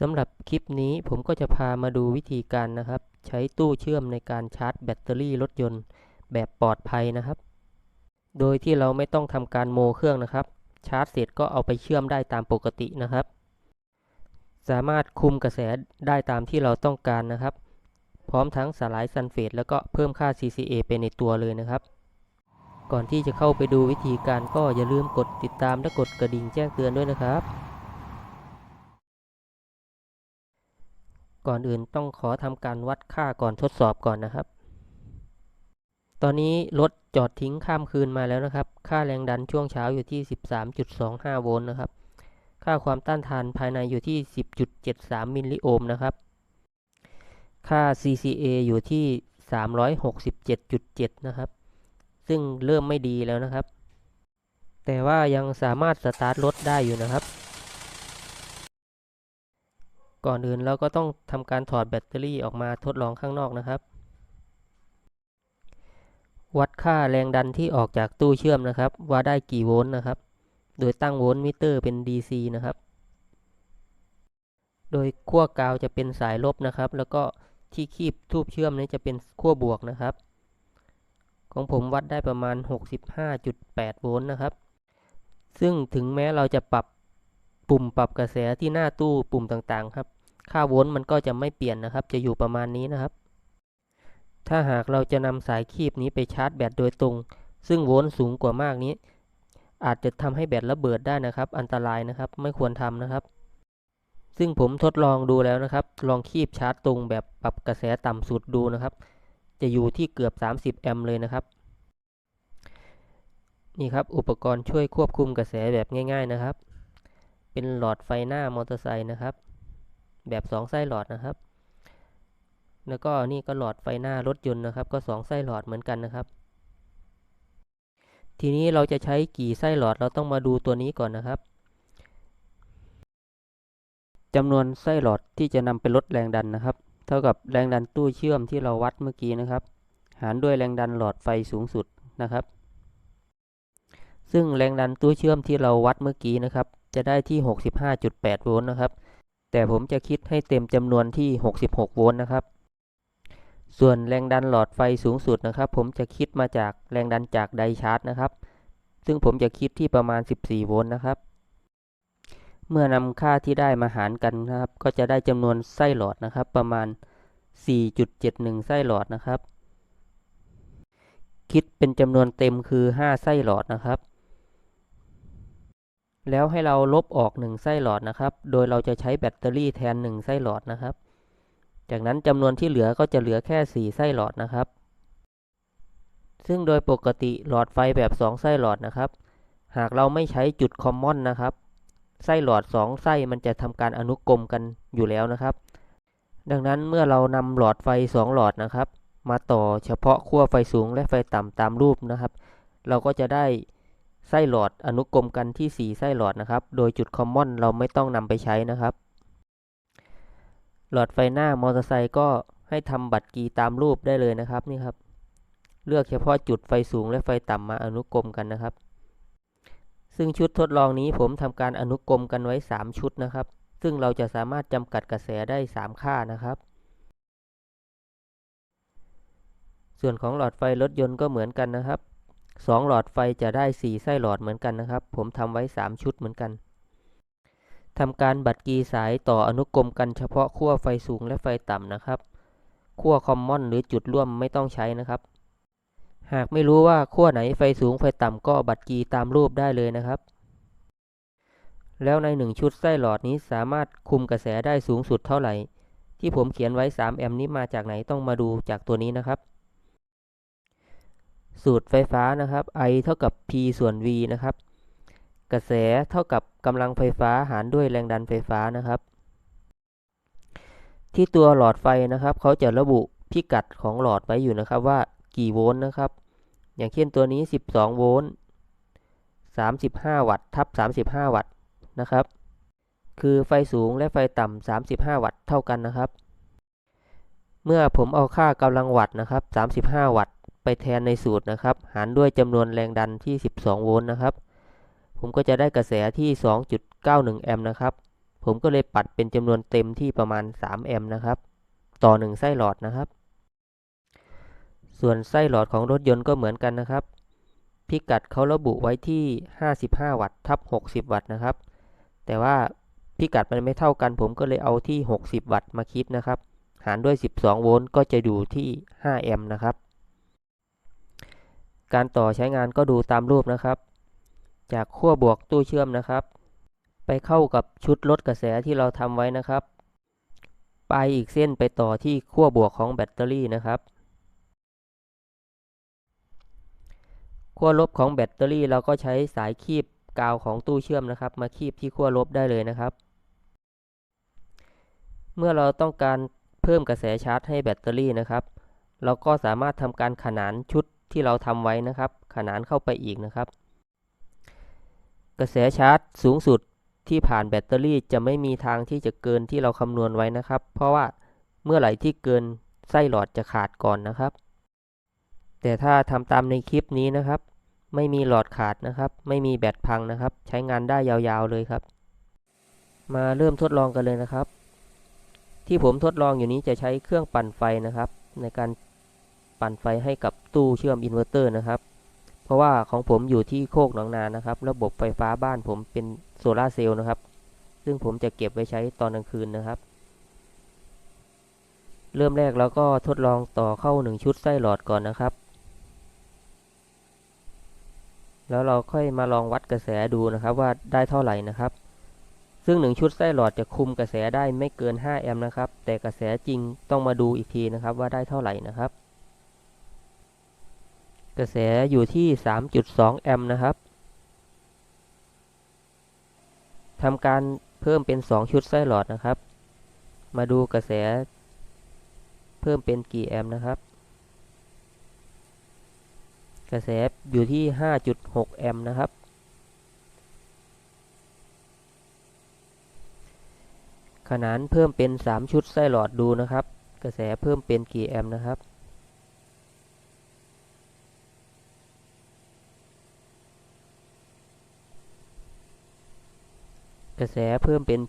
สำหรับคลิปนี้ผมก็จะพามาดูวิธีการนะครับ ใช้ตู้เชื่อมในการชาร์จแบตเตอรี่รถยนต์แบบปลอดภัยนะครับ โดยที่เราไม่ต้องทำการโมเครื่องนะครับ ชาร์จเสร็จก็เอาไปเชื่อมได้ตามปกตินะครับ สามารถคุมกระแสได้ตามที่เราต้องการนะครับ พร้อมทั้งสลายซัลเฟตแล้วก็เพิ่มค่า CCA ไปในตัวเลยนะครับ ก่อนที่จะเข้าไปดูวิธีการก็อย่าลืมกดติดตามและกดกระดิ่งแจ้งเตือนด้วยนะครับ ก่อนอื่นต้องขอทำการวัดค่าก่อนทดสอบก่อนนะครับ ตอนนี้รถจอดทิ้งข้ามคืนมาแล้วนะครับ ค่าแรงดันช่วงเช้าอยู่ที่ 13.25 โวลต์นะครับ ค่าความต้านทานภายในอยู่ที่ 10.73 มิลลิโอห์มนะครับ ค่า CCA อยู่ที่ 367.7 นะครับ ซึ่งเริ่มไม่ดีแล้วนะครับ แต่ว่ายังสามารถสตาร์ทรถได้อยู่นะครับ ก่อนอื่นเราก็ต้องทำการถอดแบตเตอรี่ออกมาทดลองข้างนอกนะครับ วัดค่าแรงดันที่ออกจากตู้เชื่อมนะครับ ว่าได้กี่โวลต์นะครับ โดยตั้งโวลต์มิเตอร์เป็น DC นะครับ โดยขั้วกาวจะเป็นสายลบนะครับ แล้วก็ที่คีบทูบเชื่อมนี้จะเป็นขั้วบวกนะครับ ของผมวัดได้ประมาณ 65.8 โวลต์นะครับ ซึ่งถึงแม้เราจะปรับปุ่มปรับกระแสที่หน้าตู้ปุ่มต่างๆ ครับ ค่าโวลต์มันก็จะไม่เปลี่ยนนะครับ จะอยู่ประมาณนี้นะครับ ถ้าหากเราจะนำสายคีบนี้ไปชาร์จแบตโดยตรง ซึ่งโวลต์สูงกว่ามากนี้ อาจจะทำให้แบตระเบิดได้นะครับ อันตรายนะครับ ไม่ควรทำนะครับ ซึ่งผมทดลองดูแล้วนะครับ ลองคีบชาร์จตรงแบบปรับกระแสต่ำสุดดูนะครับ จะอยู่ที่เกือบ 30 แอมป์เลยนะครับนี่ครับ อุปกรณ์ช่วยควบคุมกระแสแบบง่าย ๆนะครับ เป็นหลอดไฟหน้ามอเตอร์ไซค์นะครับ แบบ 2 ไส้หลอดนะครับ แล้วก็นี่ก็หลอดไฟหน้ารถยนต์นะครับ ก็ 2 ไส้หลอดเหมือนกันนะครับ ทีนี้เราจะใช้กี่ไส้หลอดเราต้องมาดูตัวนี้ก่อนนะครับจำนวนไส้หลอดที่จะนำไปลดแรงดันนะครับ เท่ากับแรงดันตู้เชื่อมที่เราวัดเมื่อกี้นะครับ หารด้วยแรงดันหลอดไฟสูงสุดนะครับ ซึ่งแรงดันตู้เชื่อมที่เราวัดเมื่อกี้นะครับ จะได้ที่ 65.8 โวลต์นะครับ แต่ผมจะคิดให้เต็มจำนวนที่ 66 โวลต์นะครับ ส่วนแรงดันหลอดไฟสูงสุดนะครับ ผมจะคิดมาจากแรงดันจากไดชาร์จนะครับ ซึ่งผมจะคิดที่ประมาณ 14 โวลต์นะครับ เมื่อนำค่าที่ได้มาหารกันนะครับ ก็จะได้จำนวนไส้หลอดนะครับ ประมาณ 4.71 ไส้หลอดนะครับ คิดเป็นจำนวนเต็มคือ 5 ไส้หลอดนะครับ แล้วให้เราลบออก 1 ไส้หลอดนะครับ โดยเราจะใช้แบตเตอรี่แทน 1 ไส้หลอดนะครับ จากนั้นจำนวนที่เหลือก็จะเหลือแค่ 4 ไส้หลอดนะครับ ซึ่งโดยปกติหลอดไฟแบบ 2 ไส้หลอดนะครับ หากเราไม่ใช้จุดคอมมอนนะครับ ไส้หลอด 2 ไส้มันจะทำการอนุกรมกันอยู่แล้วนะครับ ดังนั้นเมื่อเรานำหลอดไฟ 2 หลอดนะครับ มาต่อเฉพาะขั้วไฟสูงและไฟต่ำตามรูปนะครับ เราก็จะได้ ไส้หลอดอนุกรมกันที่ 4 ไส้หลอดนะครับ โดยจุดคอมมอนเราไม่ต้องนำไปใช้นะครับ หลอดไฟหน้ามอเตอร์ไซค์ก็ให้ทำบัตรกีตามรูปได้เลยนะครับนี่ครับ เลือกเฉพาะจุดไฟสูงและไฟต่ำมาอนุกรมกันนะครับ ซึ่งชุดทดลองนี้ผมทำการอนุกรมกันไว้ 3 ชุดนะครับ ซึ่งเราจะสามารถจำกัดกระแสได้ 3 ค่านะครับส่วนของหลอดไฟรถยนต์ก็เหมือนกันนะครับ 2 หลอดไฟจะได้ 4 ไส้หลอดเหมือนกันนะครับ ผมทำไว้ 3 ชุดเหมือนกันทำการบัดกีสายต่ออนุกรมกันเฉพาะขั้วไฟสูงและไฟต่ำนะครับขั้วคอมมอนหรือจุดร่วมไม่ต้องใช้นะครับ หากไม่รู้ว่าขั้วไหนไฟสูงไฟต่ำก็บัดกีตามรูปได้เลยนะครับ แล้วใน 1 ชุดไส้หลอดนี้สามารถคุมกระแสได้สูงสุดเท่าไหร่ ที่ผมเขียนไว้ 3 แอมป์นี้มาจากไหนต้องมาดูจากตัวนี้นะครับ สูตรไฟฟ้านะครับ I เท่ากับ P ส่วน V นะครับ กระแสเท่ากับกำลังไฟฟ้าหารด้วยแรงดันไฟฟ้านะครับ ที่ตัวหลอดไฟนะครับเขาจะระบุพิกัดของหลอดไว้อยู่นะครับว่ากี่โวลต์นะครับ อย่างเช่นตัวนี้ 12 โวลต์ 35 วัตต์ทับ 35 วัตต์นะครับ คือไฟสูงและไฟต่ำ35 วัตต์เท่ากันนะครับ เมื่อผมเอาค่ากำลังวัตต์นะครับ 35 วัตต์ ไปแทนในสูตรนะครับ หารด้วยจำนวนแรงดันที่ 12 โวลต์นะครับ ผมก็จะได้กระแสที่ 2.91 แอมป์นะครับ ผมก็เลยปัดเป็นจำนวนเต็มที่ประมาณ 3 แอมป์นะครับ ต่อ 1 ไส้หลอดนะครับ ส่วนไส้หลอดของรถยนต์ก็เหมือนกันนะครับ พิกัดเขาระบุไว้ที่ 55 วัตต์ทับ60 วัตต์นะครับ แต่ว่าพิกัดมันไม่เท่ากัน ผมก็เลยเอาที่ 60 วัตต์มาคิดนะครับ หารด้วย 12 โวลต์ก็จะดูที่ 5 แอมป์นะครับ การต่อใช้งานก็ดูตามรูปนะครับ จากขั้วบวกตู้เชื่อมนะครับ ไปเข้ากับชุดลดกระแสที่เราทำไว้นะครับปลายอีกเส้นไปต่อที่ขั้วบวกของแบตเตอรี่นะครับขั้วลบของแบตเตอรี่เราก็ใช้สายคีบกาวของตู้เชื่อมนะครับ มาคีบที่ขั้วลบได้เลยนะครับ เมื่อเราต้องการเพิ่มกระแสชาร์จให้แบตเตอรี่นะครับ เราก็สามารถทำการขนานชุด ที่เราทำไว้นะครับ ขนานเข้าไปอีกนะครับ กระแสชาร์จสูงสุดที่ผ่านแบตเตอรี่จะไม่มีทางที่จะเกินที่เราคำนวณไว้นะครับ เพราะว่าเมื่อไหร่ที่เกินไส้หลอดจะขาดก่อนนะครับ แต่ถ้าทำตามในคลิปนี้นะครับ ไม่มีหลอดขาดนะครับ ไม่มีแบตพังนะครับ ใช้งานได้ยาวๆเลยครับ มาเริ่มทดลองกันเลยนะครับ ที่ผมทดลองอยู่นี้จะใช้เครื่องปั่นไฟนะครับ ในการ ปั่นไฟให้กับตู้เชื่อมอินเวอร์เตอร์นะครับ เพราะว่าของผมอยู่ที่โคกหนองนานะครับ ระบบไฟฟ้าบ้านผมเป็นโซลาเซลล์นะครับ ซึ่งผมจะเก็บไว้ใช้ตอนกลางคืนนะครับ เริ่มแรกเราก็ทดลองต่อเข้า 1 ชุดไส้หลอดก่อนนะครับ แล้วเราค่อยมาลองวัดกระแสดูนะครับว่าได้เท่าไหร่นะครับซึ่ง 1 ชุดไส้หลอดจะคุมกระแสได้ไม่เกิน 5 แอมป์นะครับ แต่กระแสจริงต้องมาดูอีกทีนะครับว่าได้เท่าไหร่นะครับ กระแสอยู่ที่ 3.2 แอมป์นะครับทำการเพิ่มเป็น 2 ชุดไส้หลอดนะครับ มาดูกระแส เพิ่มเป็นกี่แอมป์นะครับ กระแสอยู่ที่ 5.6 แอมป์นะครับ ขนานเพิ่มเป็น 3 ชุดไส้หลอดดูนะครับ กระแสเพิ่มเป็นกี่แอมป์นะครับ กระแสเพิ่มเป็น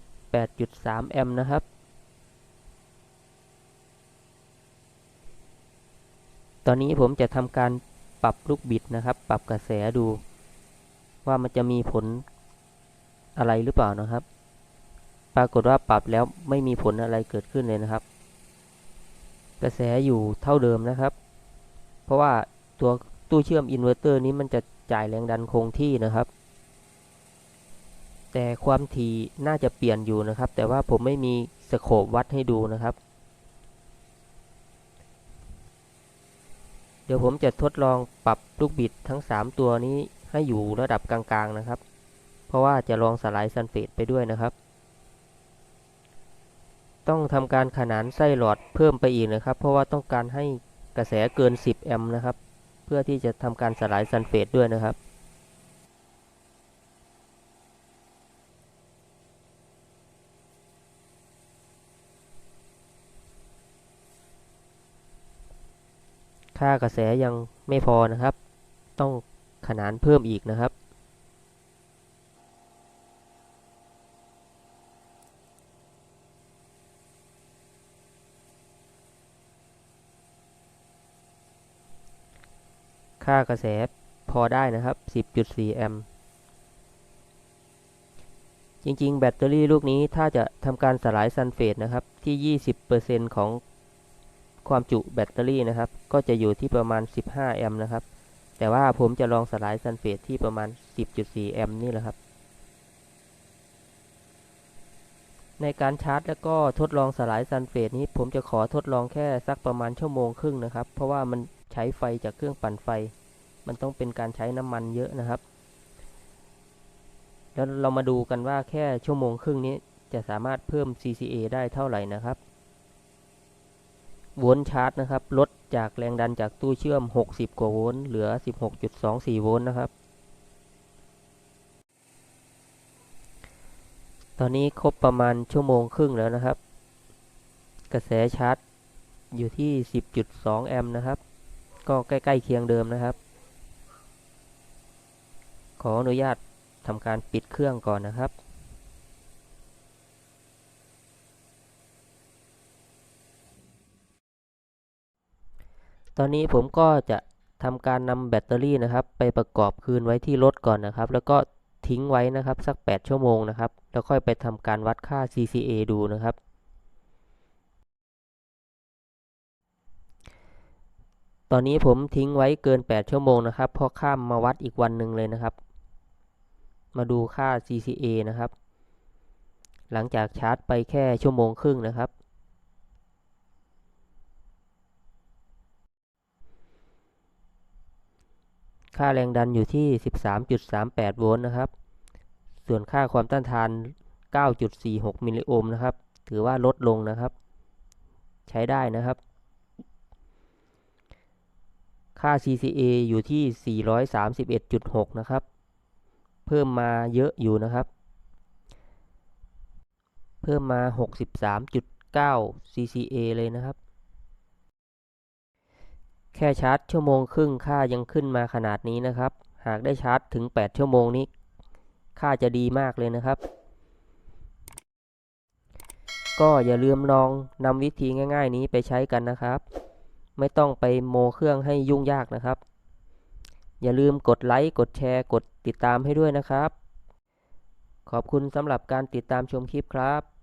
8.3 แอมป์นะครับ ตอนนี้ผมจะทำการปรับลูกบิดนะครับ ปรับกระแสดู ว่ามันจะมีผลอะไรหรือเปล่านะครับ ปรากฏว่าปรับแล้วไม่มีผลอะไรเกิดขึ้นเลยนะครับ กระแสอยู่เท่าเดิมนะครับ เพราะว่าตัวตู้เชื่อมอินเวอร์เตอร์นี้มันจะจ่ายแรงดันคงที่นะครับ แต่ความถี่น่าจะเปลี่ยนอยู่นะครับ แต่ว่าผมไม่มีสโคปวัดให้ดูนะครับ เดี๋ยวผมจะทดลองปรับลูกบิดทั้ง 3 ตัวนี้ให้อยู่ระดับกลางๆนะครับ เพราะว่าจะลองสลด์ซัลเฟตไปด้วยนะครับ ต้องทำการขนานไส้หลอดเพิ่มไปอีกนะครับ เพราะว่าต้องการให้กระแสเกิน 10 แอมป์นะครับ เพื่อที่จะทำการสลด์ซัลเฟตด้วยนะครับ ค่ากระแสยังไม่พอนะครับ ต้องขนานเพิ่มอีกนะครับ ค่ากระแสพอได้นะครับ 10.4 แอมป์จริงๆ แบตเตอรี่ลูกนี้ถ้าจะทำการสลายซัลเฟตนะครับที่ 20%ของ ความจุแบตเตอรี่นะครับ ก็จะอยู่ที่ประมาณ 15 แอมป์นะครับ แต่ว่าผมจะลองสลายซัลเฟตที่ประมาณ 10.4 แอมป์นี่แหละครับ ในการชาร์จแล้วก็ทดลองสลายซัลเฟตนี้ ผมจะขอทดลองแค่สักประมาณชั่วโมงครึ่งนะครับ เพราะว่ามันใช้ไฟจากเครื่องปั่นไฟ มันต้องเป็นการใช้น้ำมันเยอะนะครับ แล้วเรามาดูกันว่าแค่ชั่วโมงครึ่งนี้จะสามารถเพิ่ม CCA ได้เท่าไหร่นะครับ โวลต์ชาร์จนะครับ ลดจากแรงดันจากตู้เชื่อม 60 กว่าโวลต์เหลือ 16.24 โวลต์นะครับ ตอนนี้ครบประมาณชั่วโมงครึ่งแล้วนะครับ กระแสชาร์จอยู่ที่ 10.2 แอมป์นะครับ ก็ใกล้ๆเคียงเดิมนะครับ ขออนุญาตทำการปิดเครื่องก่อนนะครับ ตอนนี้ผมก็จะทำการนำแบตเตอรี่นะครับ ไปประกอบคืนไว้ที่รถก่อนนะครับ แล้วก็ทิ้งไว้นะครับสัก 8 ชั่วโมงนะครับ แล้วค่อยไปทำการวัดค่า CCA ดูนะครับ ตอนนี้ผมทิ้งไว้เกิน 8 ชั่วโมงนะครับพราะข้ามมาวัดอีกวันหนึ่งเลยนะครับ มาดูค่า CCA นะครับ หลังจากชาร์จไปแค่ชั่วโมงครึ่งนะครับ ค่าแรงดันอยู่ที่ 13.38 โวลต์นะครับ ส่วนค่าความต้านทาน 9.46 มิลลิโอห์มนะครับ ถือว่าลดลงนะครับ ใช้ได้นะครับ ค่า CCA อยู่ที่ 431.6 นะครับ เพิ่มมาเยอะอยู่นะครับ เพิ่มมา 63.9 CCA เลยนะครับ แค่ชาร์จชั่วโมงครึ่งค่ายังขึ้นมาขนาดนี้นะครับ หากได้ชาร์จถึง 8 ชั่วโมงนี้ค่าจะดีมากเลยนะครับ ก็อย่าลืมลองนำวิธีง่ายๆ นี้ไปใช้กันนะครับ ไม่ต้องไปโมเครื่องให้ยุ่งยากนะครับ อย่าลืมกดไลค์กดแชร์ กดติดตามให้ด้วยนะครับ ขอบคุณสำหรับการติดตามชมคลิปครับ